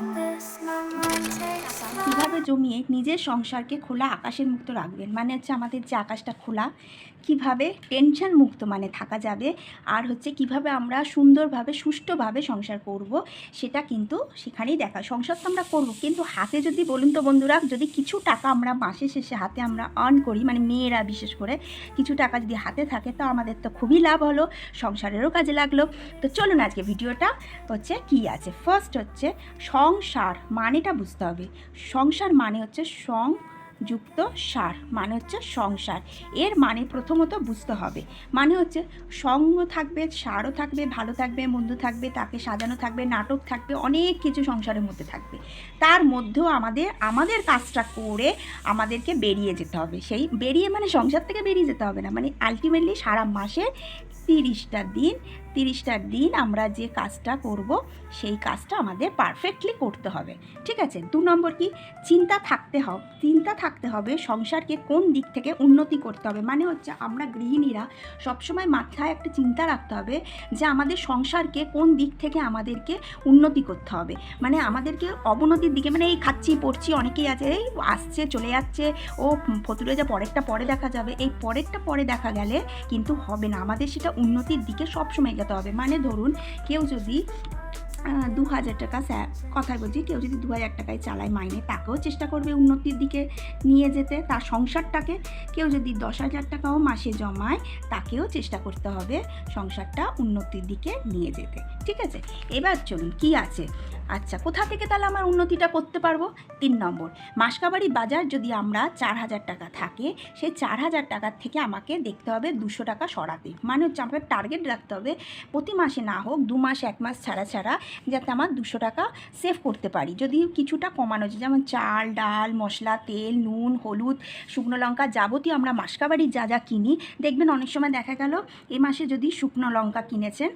this, my mind takes কীভাবে জমিয়ে নিজের সংসারকে খোলা আকাশের মুক্ত রাখবেন? মানে হচ্ছে আমাদের যে আকাশটা খোলা, কীভাবে টেনশন মুক্ত মানে থাকা যাবে? আর হচ্ছে কীভাবে আমরা সুন্দরভাবে, সুষ্ঠুভাবে সংসার করব? সেটা কিন্তু সেখানেই দেখা। সংসার তো আমরা করব, কিন্তু হাতে যদি বলুন তো বন্ধুরা, যদি কিছু টাকা আমরা মাসের শেষে হাতে আমরা আর্ন করি মানে মেয়েরা বিশেষ করে কিছু টাকা যদি হাতে থাকে, তো আমাদের তো খুবই লাভ হলো, সংসারেরও কাজে লাগল। তো চলুন আজকে ভিডিওটা হচ্ছে কি আছে? ফার্স্ট হচ্ছে সংসার, মানেটা বুঝতে হবে। সংসার মানে হচ্ছে সং যুক্ত সার মানে হচ্ছে সংসার। এর মানে প্রথমত বুঝতে হবে। মানে হচ্ছে সঙ্গ থাকবে, সারও থাকবে, ভালো থাকবে, মন্দ থাকবে, তাকে সাজানো থাকবে, নাটক থাকবে, অনেক কিছু সংসারের মধ্যে থাকবে। তার মধ্যেও আমাদের আমাদের কাজটা করে আমাদেরকে বেরিয়ে যেতে হবে। সেই বেরিয়ে মানে সংসার থেকে বেরিয়ে যেতে হবে না। মানে আলটিমেটলি সারা মাসে তিরিশটা দিন তিরিশটা দিন আমরা যে কাজটা করব, সেই কাজটা আমাদের পারফেক্টলি করতে হবে। ঠিক আছে? দু নম্বর কি? চিন্তা থাকতে হবে চিন্তা থাকতে হবে সংসারকে কোন দিক থেকে উন্নতি করতে হবে। মানে হচ্ছে আমরা গৃহিণীরা সবসময় মাথায় একটা চিন্তা রাখতে হবে যে আমাদের সংসারকে কোন দিক থেকে আমাদেরকে উন্নতি করতে হবে। মানে আমাদেরকে অবনতির দিকে মানে এই খাচ্ছি, পড়ছি, অনেকেই আছে, এই আসছে, চলে যাচ্ছে, ও ফতুরে যা পরেরটা পরে দেখা যাবে, এই পরেরটা পরে দেখা গেলে কিন্তু হবে না। আমাদের সেটা উন্নতির দিকে সবসময় যেতে হবে। মানে ধরুন কেউ যদি দু হাজার টাকা, স্যার। কথায় বলছি, কেউ যদি দু হাজার টাকায় চালায় মাইনে, তাকেও চেষ্টা করবে উন্নতির দিকে নিয়ে যেতে। তার সংসারটাকে কেউ যদি দশ হাজার টাকাও মাসে জমায়, তাকেও চেষ্টা করতে হবে সংসারটা উন্নতির দিকে নিয়ে যেতে। ঠিক আছে? এবার চলুন, কি আছে? আচ্ছা কোথা থেকে তাহলে আমার উন্নতিটা করতে পারব? তিন নম্বর, মাসকাবাড়ি বাজার যদি আমরা চার হাজার টাকা থাকে সেই চার হাজার টাকার থেকে আমাকে দেখতে হবে দুশো টাকা সরাতে। মানে হচ্ছে আমাকে টার্গেট রাখতে হবে, প্রতি মাসে না হোক, দু মাস, এক মাস ছাড়া ছাড়া যাতে আমার দুশো টাকা সেভ করতে পারি। যদি কিছুটা কমানো যায়, যেমন চাল, ডাল, মশলা, তেল, নুন, হলুদ, শুকনো লঙ্কা যাবতীয় আমরা মাসকাবাড়ির যা যা কিনি, দেখবেন অনেক সময় দেখা গেল এ মাসে যদি শুকনো লঙ্কা কিনেছেন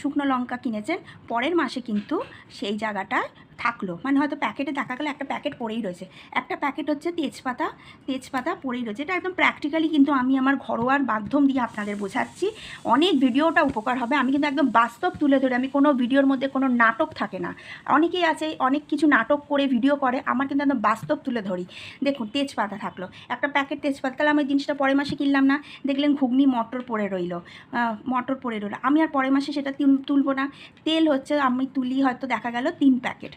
শুকনো লঙ্কা কিনেছেন, পরের মাসে কিন্তু সেই জায়গাটায় থাকল। মানে হয়তো প্যাকেটে দেখা গেলো একটা প্যাকেট পড়েই রয়েছে। একটা প্যাকেট হচ্ছে তেজপাতা তেজপাতা পড়েই রয়েছে। এটা একদম প্র্যাকটিক্যালি কিন্তু আমি আমার ঘরোয়ার মাধ্যম দিয়ে আপনাদের বোঝাচ্ছি। অনেক ভিডিওটা উপকার হবে। আমি কিন্তু একদম বাস্তব তুলে ধরে, আমি কোনো ভিডিওর মধ্যে কোনো নাটক থাকে না। অনেকেই আছে, অনেক কিছু নাটক করে ভিডিও করে, আমার কিন্তু একদম বাস্তব তুলে ধরি। দেখুন, তেজপাতা থাকল। একটা প্যাকেট তেজপাতা, তাহলে আমি জিনিসটা পরের মাসে কিনলাম না। দেখলেন ঘুগনি, মটর পড়ে রইল। মটর পড়ে রইল। আমি আর পরের মাসে সেটা তুল- তুলবো না। তেল হচ্ছে, আমি তুলি, হয়তো দেখা গেল তিন প্যাকেট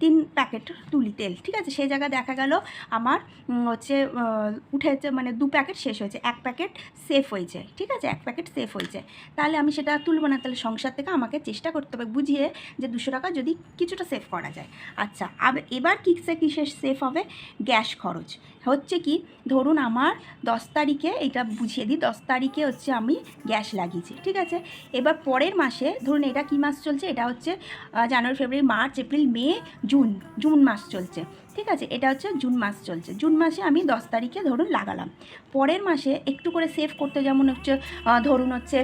তিন প্যাকেট তুলি তেল, ঠিক আছে? সেই জায়গায় দেখা গেল আমার হচ্ছে উঠেছে মানে দু প্যাকেট শেষ হয়েছে। এক প্যাকেট সেফ হয়েছে, ঠিক আছে? এক প্যাকেট সেফ হয়েছে। তাহলে আমি সেটা তুলবো না, তাহলে সংসার থেকে আমাকে চেষ্টা করতে হবে বুঝিয়ে যে দুশো টাকা যদি কিছুটা সেভ করা যায়। আচ্ছা এবার কিসে কিসে সেফ হবে? গ্যাস খরচ। হচ্ছে কি, ধরুন আমার দশ তারিখে এটা বুঝিয়ে দিই, দশ তারিখে হচ্ছে আমি গ্যাস লাগিয়েছি, ঠিক আছে? এবার পরের মাসে, ধরুন এটা কি মাস চলছে? এটা হচ্ছে January, February, March, April, May June June মাস চলছে। ঠিক আছে? এটা হচ্ছে জুন মাস চলছে। জুন মাসে আমি দশ তারিখে ধরুন লাগালাম। পরের মাসে একটু করে সেভ করতে যেমন হচ্ছে ধরুন হচ্ছে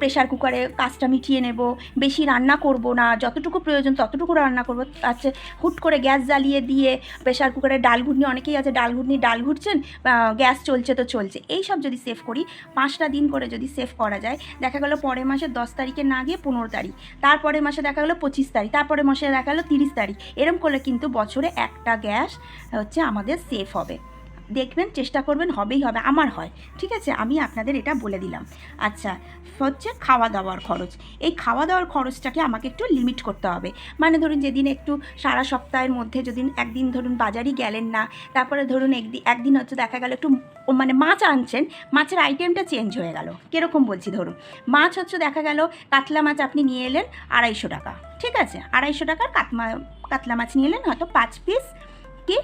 প্রেশার কুকারে কাজটা মিটিয়ে নেব বেশি রান্না করব না যতটুকু প্রয়োজন ততটুকু রান্না করব। আছে হুট করে গ্যাস জ্বালিয়ে দিয়ে প্রেশার কুকারে ডাল ঘুটনি অনেকেই আছে ডাল ঘুটনি ডাল ঘুটছেন আহ, গ্যাস চলছে তো চলছে। এই সব যদি সেভ করি পাঁচটা দিন করে যদি সেভ করা যায় দেখা গেলো পরের মাসে দশ তারিখে না গিয়ে পনেরো তারিখ। তারপরের মাসে দেখা গেলো পঁচিশ তারিখ তারপরে মাসে দেখা গেলো তিরিশ তারিখ। এরম করলে কিন্তু বছরে একটা গ্যাস হচ্ছে আমাদের সেফ হবে। দেখবেন চেষ্টা করবেন হবেই হবে, আমার হয়। ঠিক আছে? আমি আপনাদের এটা বলে দিলাম। আচ্ছা হচ্ছে খাওয়া দাওয়ার খরচ। এই খাওয়া দাওয়ার খরচটাকে আমাকে একটু লিমিট করতে হবে। মানে ধরুন যেদিন একটু সারা সপ্তাহের মধ্যে যদি একদিন ধরুন বাজারই গেলেন না, তারপরে ধরুন একদিন একদিন হচ্ছে দেখা গেল একটু মানে মাছ আনছেন, মাছের আইটেমটা চেঞ্জ হয়ে গেল। কীরকম বলছি ধরুন? মাছ হচ্ছে দেখা গেল কাতলা মাছ আপনি নিয়ে এলেন আড়াইশো টাকা। ঠিক আছে? আড়াইশো টাকার কাতমা, কাতলা মাছ নিয়ে এলেন হয়তো পাঁচ পিস কি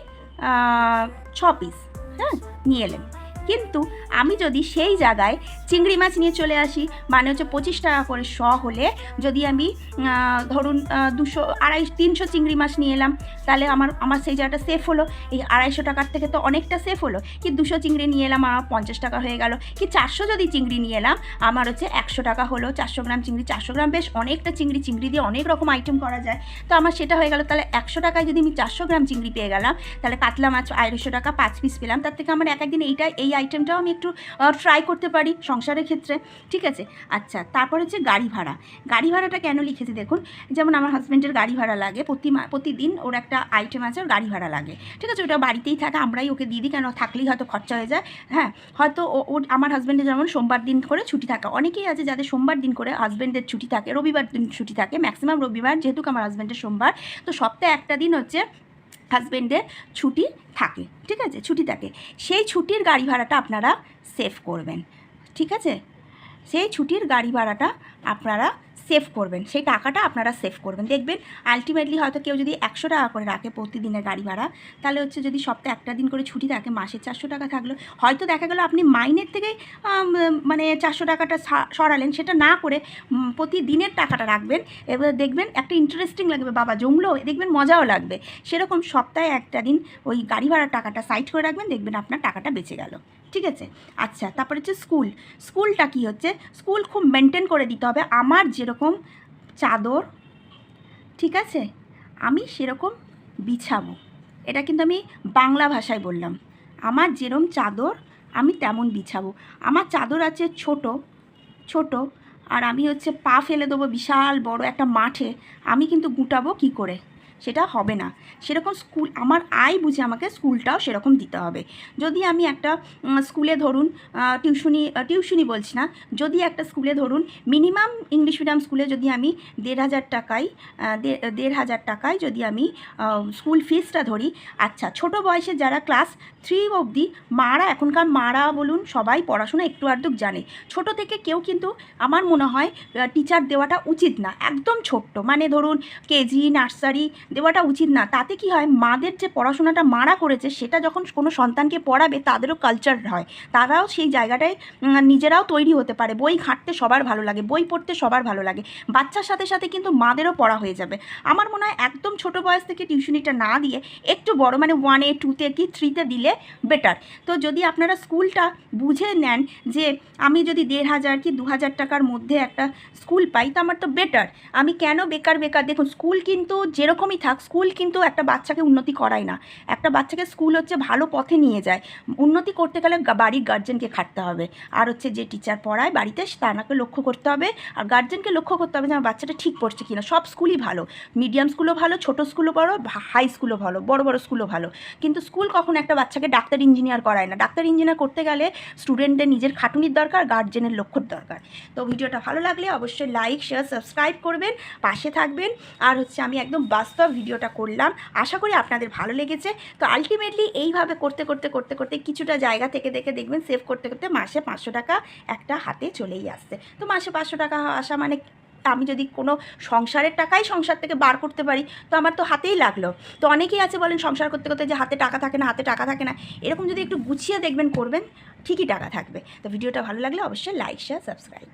ছ পিস হ্যাঁ নিয়ে এলেন। কিন্তু আমি যদি সেই জায়গায় চিংড়ি মাছ নিয়ে চলে আসি মানে হচ্ছে পঁচিশ টাকা করে শ হলে যদি আমি ধরুন দুশো আড়াই তিনশো চিংড়ি মাছ নিয়ে এলাম, তাহলে আমার আমার সেই জায়গাটা সেফ হলো। এই আড়াইশো টাকার থেকে তো অনেকটা সেফ হলো। কি দুশো চিংড়ি নিয়ে এলাম, আমার পঞ্চাশ টাকা হয়ে গেল। কি চারশো যদি চিংড়ি নিয়ে এলাম, আমার হচ্ছে একশো টাকা হলো। চারশো গ্রাম চিংড়ি, চারশো গ্রাম বেশ অনেকটা চিংড়ি চিংড়ি দিয়ে অনেক রকম আইটেম করা যায়। তো আমার সেটা হয়ে গেল, তাহলে একশো টাকায় যদি আমি চারশো গ্রাম চিংড়ি পেয়ে গেলাম, তাহলে কাতলা মাছ আড়াইশো টাকা, পাঁচ পিস পেলাম। তার থেকে আমার এক একদিন এইটা এই আইটেমটাও আমি একটু ট্রাই করতে পারি সংসারের ক্ষেত্রে, ঠিক আছে? আচ্ছা তারপর হচ্ছে গাড়ি ভাড়া। গাড়ি ভাড়াটা কেন লিখেছি দেখুন? যেমন আমার হাজব্যান্ডের গাড়ি ভাড়া লাগে, প্রতি প্রতিদিন ওর একটা আইটেম আছে, ওর গাড়ি ভাড়া লাগে, ঠিক আছে? ওটা বাড়িতেই থাকে, আমরাই ওকে দিয়ে দিই, কেন? থাকলেই হয়তো খরচা হয়ে যায় হ্যাঁ? হয়তো ও- আমার হাজব্যান্ডের যেমন সোমবার দিন করে ছুটি থাকে, অনেকেই আছে যাদের সোমবার দিন করে হাজব্যান্ডের ছুটি থাকে, রবিবার দিন ছুটি থাকে ম্যাক্সিমাম রবিবার, যেহেতু আমার হাজব্যান্ডের সোমবার, তো সপ্তাহে একটা দিন হচ্ছে হাজব্যান্ডের ছুটি থাকে, ঠিক আছে? ছুটি থাকে। সেই ছুটির গাড়ি ভাড়াটা আপনারা সেভ করবেন, ঠিক আছে? সেই ছুটির গাড়ি ভাড়াটা আপনারা সেভ করবেন। সেই টাকাটা আপনারা সেভ করবেন। দেখবেন আলটিমেটলি হয়তো কেউ যদি একশো টাকা করে রাখে প্রতিদিনের গাড়ি ভাড়া, তাহলে হচ্ছে যদি সপ্তাহে একটা দিন করে ছুটি থাকে, মাসে চারশো টাকা থাকল, হয়তো দেখা গেলো আপনি মাইনের থেকে মানে চারশো টাকাটা সরালেন, সেটা না করে প্রতিদিনের টাকাটা রাখবেন। এবার দেখবেন একটা ইন্টারেস্টিং লাগবে, বাবা জমলো, দেখবেন মজাও লাগবে। সেরকম সপ্তাহে একটা দিন ওই গাড়ি ভাড়ার টাকাটা সাইড করে রাখবেন, দেখবেন আপনার টাকাটা বেঁচে গেল। ঠিক আছে? আচ্ছা তারপরে হচ্ছে স্কুল স্কুলটা কি হচ্ছে? স্কুল খুব মেনটেন করে দিতে হবে। আমার যেরকম চাদর, ঠিক আছে? আমি সেরকম বিছাবো। এটা কিন্তু আমি বাংলা ভাষায় বললাম। আমার যেরম চাদর, আমি তেমন বিছাবো। আমার চাদর আছে ছোট ছোট, আর আমি হচ্ছে পা ফেলে দেবো বিশাল বড় একটা মাঠে। আমি কিন্তু গুটাবো কি করে? সেটা হবে না। সেরকম স্কুল, আমার আয় বুঝে আমাকে স্কুলটাও সেরকম দিতে হবে। যদি আমি একটা স্কুলে ধরুন টিউশনি টিউশনি বলছি না, যদি একটা স্কুলে ধরুন, মিনিমাম ইংলিশ মিডিয়াম স্কুলে যদি আমি দেড় হাজার টাকায় দেড় হাজার টাকায় যদি আমি স্কুল ফিসটা ধরি আচ্ছা ছোট বয়সে যারা ক্লাস থ্রি অবধি, মারা, এখনকার মারা বলুন, সবাই পড়াশোনা একটু আধটুক জানে। ছোট থেকে কেউ কিন্তু, আমার মনে হয় টিচার দেওয়াটা উচিত না। একদম ছোট্ট মানে ধরুন, কেজি, নার্সারি দেওয়াটা উচিত না। তাতে কি হয়, মাদের যে পড়াশোনাটা মারা করেছে, সেটা যখন কোনো সন্তানকে পড়াবে, তাদেরও কালচার হয়। তারাও সেই জায়গাটায় নিজেরাও তৈরি হতে পারে। বই ঘাঁটতে সবার ভালো লাগে, বই পড়তে সবার ভালো লাগে। বাচ্চার সাথে সাথে কিন্তু মাদেরও পড়া হয়ে যাবে। আমার মনে হয় একদম ছোট বয়স থেকে টিউশনিটা না দিয়ে, একটু বড় মানে ওয়ানে টুতে কি থ্রিতে দিলে বেটার তো যদি আপনারা স্কুলটা বুঝে নেন যে, আমি যদি দেড় হাজার কি দু হাজার টাকার মধ্যে একটা স্কুল পাই, তো আমার তো বেটার আমি কেন বেকার বেকার দেখুন, স্কুল কিন্তু যেরকমই থাক, স্কুল কিন্তু একটা বাচ্চাকে উন্নতি করায় না। একটা বাচ্চাকে স্কুল হচ্ছে ভালো পথে নিয়ে যায়। উন্নতি করতে গেলে বাড়ির গার্জেনকে খাটতে হবে। আর হচ্ছে যে টিচার পড়ায় বাড়িতে তাকে লক্ষ্য করতে হবে। আর গার্জেনকে লক্ষ্য করতে হবে যে আমার বাচ্চাটা ঠিক পড়ছে কিনা। সব স্কুলই ভালো। মিডিয়াম স্কুলও ভালো, ছোট স্কুলও বড় হাই স্কুলও ভালো, বড় বড় স্কুলও ভালো। কিন্তু স্কুল কখনো একটা বাচ্চাকে ডাক্তার ইঞ্জিনিয়ার করায় না। ডাক্তার ইঞ্জিনিয়ার করতে গেলে স্টুডেন্টদের নিজের খাটুনির দরকার গার্জেনের লক্ষ্যর দরকার। তো ভিডিওটা ভালো লাগলে অবশ্যই লাইক শেয়ার সাবস্ক্রাইব করবেন, পাশে থাকবেন। আর হচ্ছে আমি একদম বাস্তব ভিডিওটা করলাম। আশা করি আপনাদের ভালো লেগেছে। তো আলটিমেটলি এইভাবে করতে করতে করতে করতে কিছুটা জায়গা থেকে দেখে দেখবেন সেভ করতে করতে মাসে পাঁচশো টাকা একটা হাতে চলেই আসছে। তো মাসে পাঁচশো টাকা আসা মানে আমি যদি কোনো সংসারের টাকাই সংসার থেকে বার করতে পারি, তো আমার তো হাতেই লাগল। তো অনেকেই আছে বলেন সংসার করতে করতে যে হাতে টাকা থাকে না, হাতে টাকা থাকে না। এরকম যদি একটু গুছিয়ে দেখবেন করবেন, ঠিকই টাকা থাকবে। তো ভিডিওটা ভালো লাগলে অবশ্যই লাইক শেয়ার সাবস্ক্রাইব